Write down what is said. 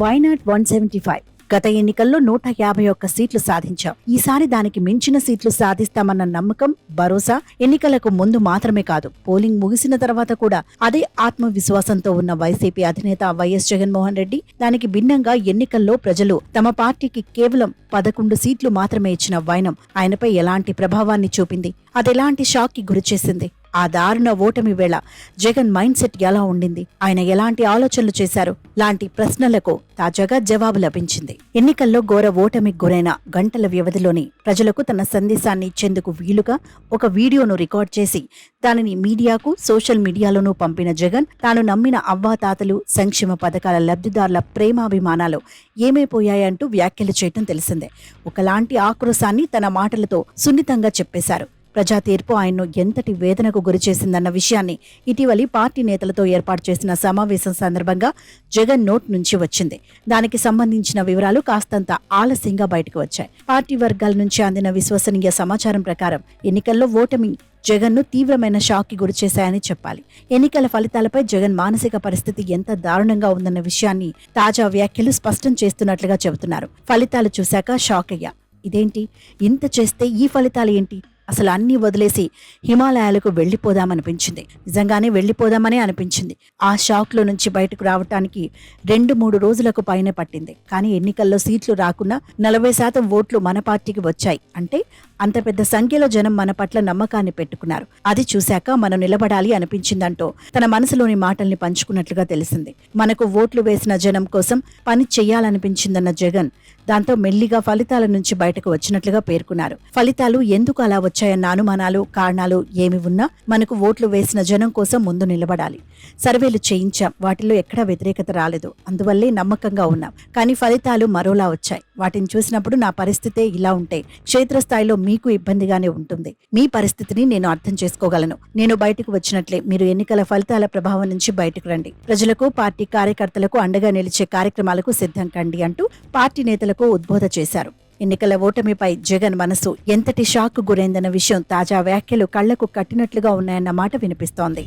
Why not one seventy five గత ఎన్నికల్లో నూట యాభై ఒక్క సీట్లు సాధించాం. ఈసారి దానికి మించిన సీట్లు సాధిస్తామన్న నమ్మకం భరోసా ఎన్నికలకు ముందు మాత్రమే కాదు. పోలింగ్ ముగిసిన తర్వాత కూడా అదే ఆత్మవిశ్వాసంతో ఉన్న వైసీపీ అధినేత వైఎస్ జగన్మోహన్ రెడ్డి దానికి భిన్నంగా ఎన్నికల్లో ప్రజలు తమ పార్టీకి కేవలం పదకొండు సీట్లు మాత్రమే ఇచ్చిన వైనం ఆయనపై ఎలాంటి ప్రభావాన్ని చూపింది? అదెలాంటి షాక్కి గురిచేసింది? ఆ దారుణ ఓటమి వేళ జగన్ మైండ్ సెట్ ఎలా ఉండింది? ఆయన ఎలాంటి ఆలోచనలు చేశారు? లాంటి ప్రశ్నలకు తాజాగా జవాబు లభించింది. ఎన్నికల్లో ఘోర ఓటమికి గురైన గంటల వ్యవధిలోని ప్రజలకు తన సందేశాన్ని ఇచ్చేందుకు వీలుగా ఒక వీడియోను రికార్డ్ చేసి దానిని మీడియాకు సోషల్ మీడియాలోనూ పంపిన జగన్ తాను నమ్మిన అవ్వాతాతలు సంక్షేమ పథకాల లబ్ధిదారుల ప్రేమాభిమానాలు ఏమైపోయాయంటూ వ్యాఖ్యలు చేయటం తెలిసిందే. ఒకలాంటి ఆక్రోశాన్ని తన మాటలతో సున్నితంగా చెప్పేశారు. ప్రజా తీర్పు ఆయన్ను ఎంతటి వేదనకు గురిచేసిందన్న విషయాన్ని ఇటీవలి పార్టీ నేతలతో ఏర్పాటు చేసిన సమావేశం సందర్భంగా జగన్ నోట్ నుంచి వచ్చింది. దానికి సంబంధించిన వివరాలు కాస్తంత ఆలస్యంగా బయటకు వచ్చాయి. పార్టీ వర్గాల నుంచి అందిన విశ్వసనీయ సమాచారం ప్రకారం ఎన్నికల్లో ఓటమి జగన్ను తీవ్రమైన షాక్కి గురిచేశాయని చెప్పాలి. ఎన్నికల ఫలితాలపై జగన్ మానసిక పరిస్థితి ఎంత దారుణంగా ఉందన్న విషయాన్ని తాజా వ్యాఖ్యలు స్పష్టం చేస్తున్నట్లుగా చెబుతున్నారు. ఫలితాలు చూశాక షాక్ అయ్యా. ఇదేంటి? ఇంత చేస్తే ఈ ఫలితాలు ఏంటి? అసలు అన్నీ వదిలేసి హిమాలయాలకు వెళ్ళిపోదామనిపించింది. నిజంగానే వెళ్ళిపోదామనే అనిపించింది. ఆ షాక్లో నుంచి బయటకు రావటానికి రెండు మూడు రోజులకు పైన పట్టింది. కానీ ఎన్నికల్లో సీట్లు రాకున్నా నలభై శాతం ఓట్లు మన పార్టీకి వచ్చాయి. అంటే అంత పెద్ద సంఖ్యలో జనం మన పట్ల నమ్మకాన్ని పెట్టుకున్నారు. అది చూశాక మనం నిలబడాలి అనిపించిందంటూ తన మనసులోని మాటల్ని పంచుకున్నట్లుగా తెలిసింది. మనకు ఓట్లు వేసిన జనం కోసం పని చెయ్యాలనిపించిందన్న జగన్ దాంతో మెల్లిగా ఫలితాల నుంచి బయటకు వచ్చినట్లుగా పేర్కొన్నారు. ఫలితాలు ఎందుకు అలా వచ్చాయన్న అనుమానాలు కారణాలు ఏమి ఉన్నా మనకు ఓట్లు వేసిన జనం కోసం ముందు నిలబడాలి. సర్వేలు చేయించాం వాటిలో ఎక్కడా వ్యతిరేకత రాలేదు. అందువల్లే నమ్మకంగా ఉన్నాం. కానీ ఫలితాలు మరోలా వచ్చాయి. వాటిని చూసినప్పుడు నా పరిస్థితే ఇలా ఉంటే క్షేత్రస్థాయిలో మీకు ఇబ్బందిగానే ఉంటుంది. మీ పరిస్థితిని నేను అర్థం చేసుకోగలను. నేను బయటకు వచ్చినట్లే మీరు ఎన్నికల ఫలితాల ప్రభావం నుంచి బయటకు రండి. ప్రజలకు పార్టీ కార్యకర్తలకు అండగా నిలిచే కార్యక్రమాలకు సిద్ధం కండి అంటూ పార్టీ నేతలకు ఉద్బోధ చేశారు. ఎన్నికల ఓటమిపై జగన్ మనసు ఎంతటి షాక్ గురైందన్న విషయం తాజా వ్యాఖ్యలు కళ్ళకు కట్టినట్లుగా ఉన్నాయన్న మాట వినిపిస్తోంది.